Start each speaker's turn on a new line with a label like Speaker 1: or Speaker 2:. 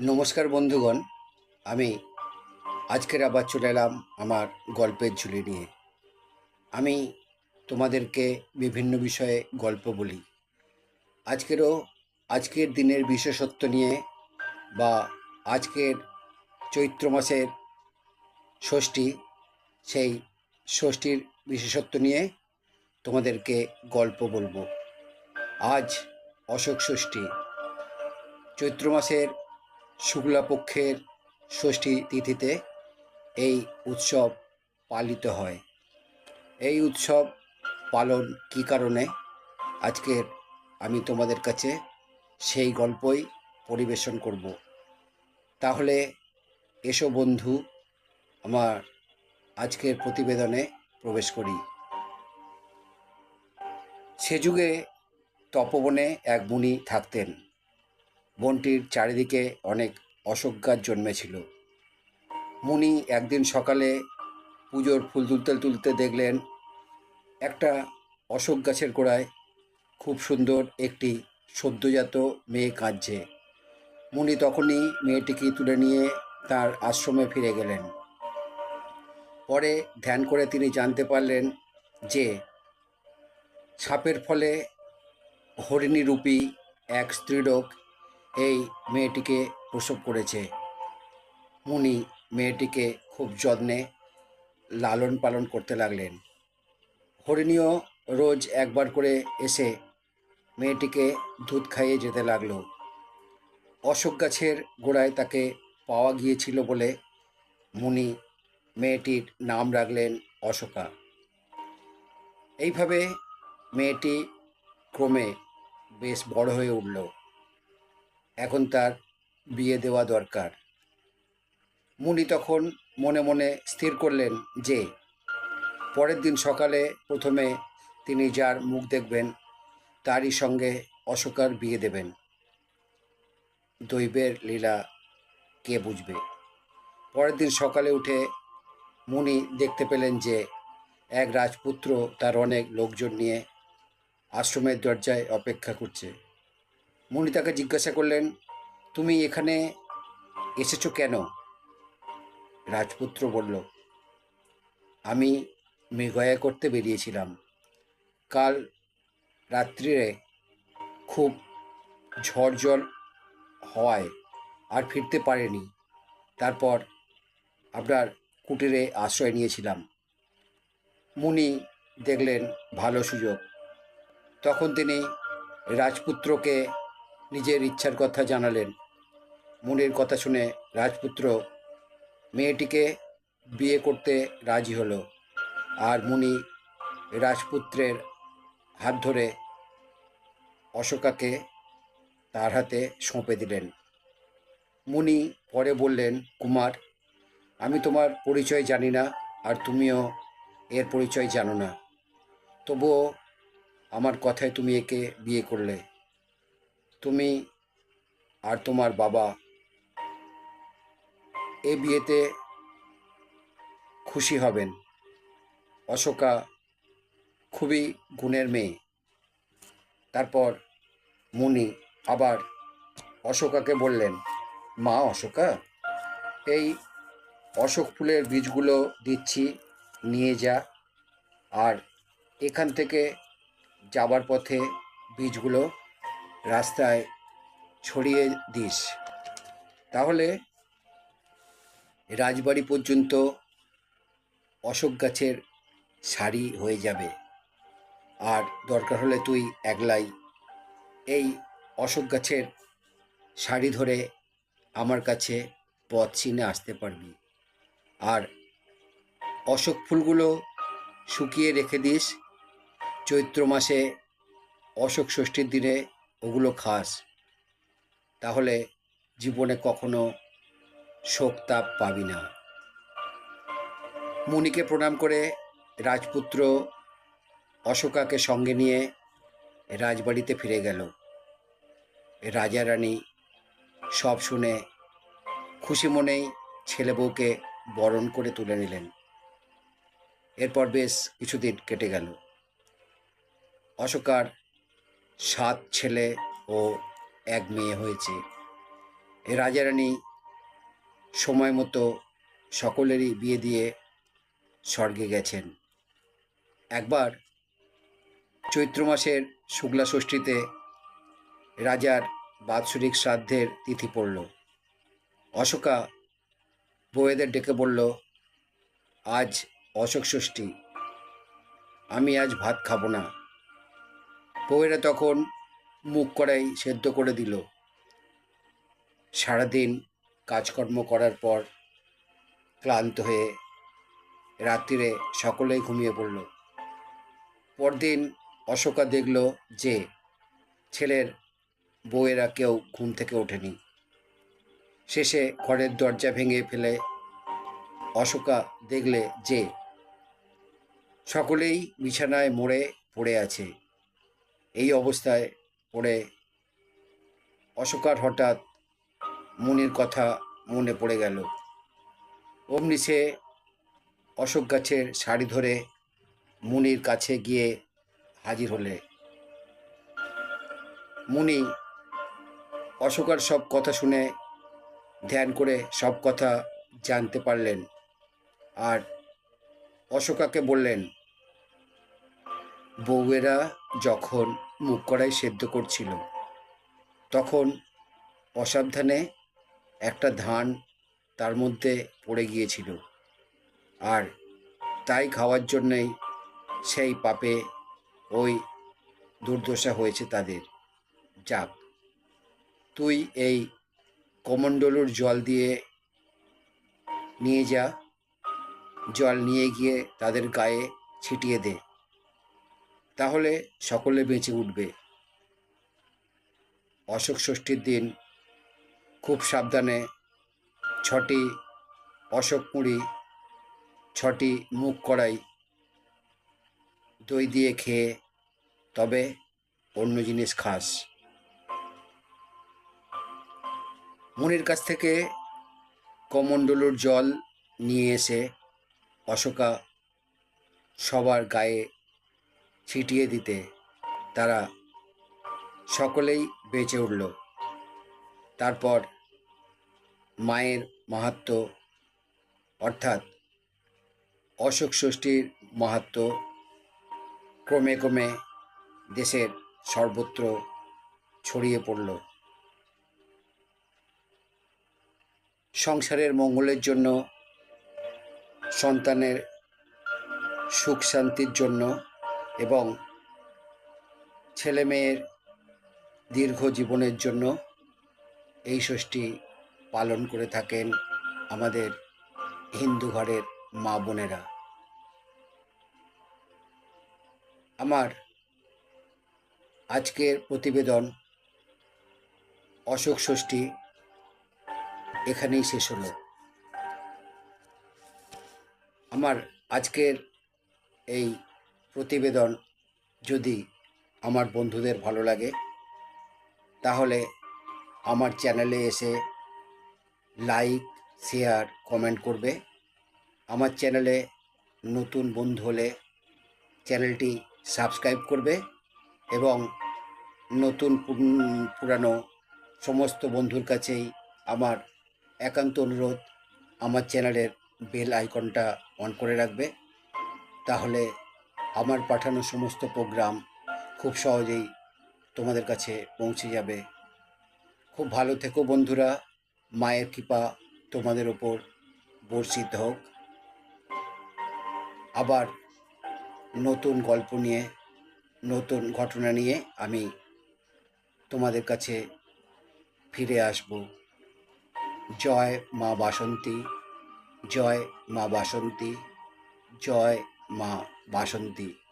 Speaker 1: নমস্কার বন্ধুগণ, আমি আজকের আবার চলে এলাম আমার গল্পের ঝুলি নিয়ে। আমি তোমাদেরকে বিভিন্ন বিষয়ে গল্প বলি। আজকেরও আজকের দিনের বিশেষত্ব নিয়ে বা আজকের চৈত্র মাসের ষষ্ঠী, সেই ষষ্ঠীর বিশেষত্ব নিয়ে তোমাদেরকে গল্প বলব। আজ অশোক ষষ্ঠী। চৈত্র মাসের শুক্লাপক্ষের ষষ্ঠী তিথিতে এই উৎসব পালিত হয়। এই উৎসব পালন কী কারণে? আজকের আমি তোমাদের কাছে সেই গল্পই পরিবেশন করব। তাহলে এসো বন্ধু, আমার আজকের প্রতিবেদনে প্রবেশ করি। সে যুগে তপবনে এক মুনি থাকতেন। বনটির চারিদিকে অনেক অশোক গাছ জন্মেছিল। মুনি একদিন সকালে পুজোর ফুল তুলতে তুলতে দেখলেন, একটা অশোক গাছের গোড়ায় খুব সুন্দর একটি সদ্যজাত মেয়ে কাঁদছে। মুনি তখনই মেয়েটিকে তুলে নিয়ে তার আশ্রমে ফিরে গেলেন। পরে ধ্যান করে তিনি জানতে পারলেন যে, সাপের ফলে হরিণীরূপী এক স্ত্রীলোক এই মেয়েটিকে প্রসব করেছে। মুনি মেয়েটিকে খুব যত্নে লালন পালন করতে লাগলেন। হরিণীও রোজ একবার করে এসে মেয়েটিকে দুধ খাইয়ে যেতে লাগল। অশোক গাছের গোড়ায় তাকে পাওয়া গিয়েছিল বলে মুনি মেয়েটির নাম রাখলেন অশোকা। এইভাবে মেয়েটি ক্রমে বেশ বড় হয়ে উঠল। এখন তার বিয়ে দেওয়া দরকার। মুনি তখন মনে মনে স্থির করলেন যে, পরের দিন সকালে প্রথমে তিনি যার মুখ দেখবেন, তারই সঙ্গে অশোকার বিয়ে দেবেন। দৈবের লীলা কে বুঝবে? পরের দিন সকালে উঠে মুনি দেখতে পেলেন যে, এক রাজপুত্র তার অনেক লোকজন নিয়ে আশ্রমের দরজায় অপেক্ষা করছে। মুনি তাকে জিজ্ঞাসা করলেন, তুমি এখানে এসেছ কেন? রাজপুত্র বলল, আমি মৃগয়া করতে বেরিয়েছিলাম। কাল রাত্রিরে খুব ঝড় জল হওয়ায় আর ফিরতে পারেনি। তারপর আপনার কুটিরে আশ্রয় নিয়েছিলাম। মুনি দেখলেন ভালো সুযোগ। তখন তিনি রাজপুত্রকে নিজের ইচ্ছার কথা জানালেন। মুনির কথা শুনে রাজপুত্র মেয়েটিকে বিয়ে করতে রাজি হলো আর মুনি রাজপুত্রের হাত ধরে অশোকাকে তার হাতে সঁপে দিলেন। মুনি পরে বললেন, কুমার, আমি তোমার পরিচয় জানি না আর তুমিও এর পরিচয় জানো না। তবুও আমার কথায় তুমি একে বিয়ে করলে। তুমি আর তোমার বাবা এ বিয়েতে খুশি হবেন। অশোকা খুবই গুণের মেয়ে। তারপর মুনি আবার অশোকাকে বললেন, মা অশোকা, এই অশোক ফুলের বীজগুলো দিচ্ছি, নিয়ে যা। আর এখান থেকে যাবার পথে বীজগুলো রাস্তায় ছড়িয়ে দিস। তাহলে রাজবাড়ি পর্যন্ত অশোক গাছের সারি হয়ে যাবে। আর দরকার হলে তুই একলাই এই অশোক গাছের শাড়ি ধরে আমার কাছে পথ চিনে আসতে পারবি। আর অশোক ফুলগুলো শুকিয়ে রেখে দিস। চৈত্র মাসে অশোক ষষ্ঠীর দিনে ওগুলো খাস। তাহলে জীবনে কখনো শোক তাপ পাবি না। মুনিকে প্রণাম করে রাজপুত্র অশোকাকে সঙ্গে নিয়ে রাজবাড়িতে ফিরে গেল। রাজা রানী সব শুনে খুশি মনেই ছেলে বউকে বরণ করে তুলে নিলেন। এরপর বেশ কিছুদিন কেটে গেল। অশোকার সাত ছেলে ও এক মেয়ে হয়েছে। রাজারানী সময় মতো সকলেরই বিয়ে দিয়ে স্বর্গে গেছেন। একবার চৈত্র মাসের শুক্লা ষষ্ঠীতে রাজার বাৎসরিক শ্রাদ্ধের তিথি পড়ল। অশোকা বউয়েদের ডেকে বলল, আজ অশোক ষষ্ঠী। আমি আজ ভাত খাব না। বউয়েরা তখন মুখ করাই সেদ্ধ করে দিল। সারাদিন কাজকর্ম করার পর ক্লান্ত হয়ে রাত্রিরে সকলেই ঘুমিয়ে পড়ল। পরদিন অশোকা দেখল যে ছেলের বউয়েরা কেউ ঘুম থেকে ওঠেনি। শেষে ঘরের দরজা ভেঙে ফেলে অশোকা দেখলে যে সকলেই বিছানায় মরে পড়ে আছে। এই অবস্থায় পড়ে অশোকার হঠাৎ মুনির কথা মনে পড়ে গেল। অমনি সে অশোক গাছের শাড়ি ধরে মুনির কাছে গিয়ে হাজির হলে। মুনি অশোকার সব কথা শুনে ধ্যান করে সব কথা জানতে পারলেন আর অশোকাকে বললেন, বউয়েরা যখন মুখ কড়াই সেদ্ধ করছিল। তখন অসাবধানে একটা ধান তার মধ্যে পড়ে গিয়েছিল আর তাই খাওয়ার জন্যই সেই পাপে ওই দুর্দশা হয়েছে তাদের। যাক, তুই এই কমণ্ডলুর জল দিয়ে নিয়ে যা, জল নিয়ে গিয়ে তাদের গায়ে ছিটিয়ে দে। তাহলে সকলে বেঁচে উঠবে। অশোক ষষ্ঠীর দিন খুব সাবধানে ছটি অশোক মুড়ি, ছটি মুখ কড়াই, দই দিয়ে খেয়ে তবে অন্য জিনিস খাস। মুনির কাছ থেকে কমণ্ডলুর জল নিয়ে এসে অশোকা সবার গায়ে ছিটিয়ে দিতে তারা সকলেই বেঁচে উঠল। তারপর মায়ের মাহাত্ম, অর্থাৎ অশোক ষষ্ঠীর মাহাত্ম, ক্রমে ক্রমে দেশের সর্বত্র ছড়িয়ে পড়ল। সংসারের মঙ্গলের জন্য, সন্তানের সুখ শান্তির জন্য এবং ছেলে মেয়ের দীর্ঘ জীবনের জন্য এই ষষ্ঠী পালন করে থাকেন আমাদের হিন্দু ঘরের মা বোনেরা। আমার আজকের প্রতিবেদন অশোক ষষ্ঠী এখানেই শেষ হলো। আমার আজকের এই প্রতিবেদন যদি আমার বন্ধুদের ভালো লাগে, তাহলে আমার চ্যানেলে এসে লাইক, শেয়ার, কমেন্ট করবে। আমার চ্যানেলে নতুন বন্ধু হলে চ্যানেলটি সাবস্ক্রাইব করবে এবং নতুন পুরানো সমস্ত বন্ধুর কাছেই আমার একান্ত অনুরোধ, আমার চ্যানেলের বেল আইকনটা অন করে রাখবে। তাহলে আমার পাঠানো সমস্ত প্রোগ্রাম খুব সহজেই তোমাদের কাছে পৌঁছে যাবে। খুব ভালো থেকো বন্ধুরা, মায়ের কৃপা তোমাদের ওপর বর্ষিত হোক। আবার নতুন গল্প নিয়ে, নতুন ঘটনা নিয়ে আমি তোমাদের কাছে ফিরে আসব। জয় মা বাসন্তী, জয় মা বাসন্তী, জয় মা বাসন্তী।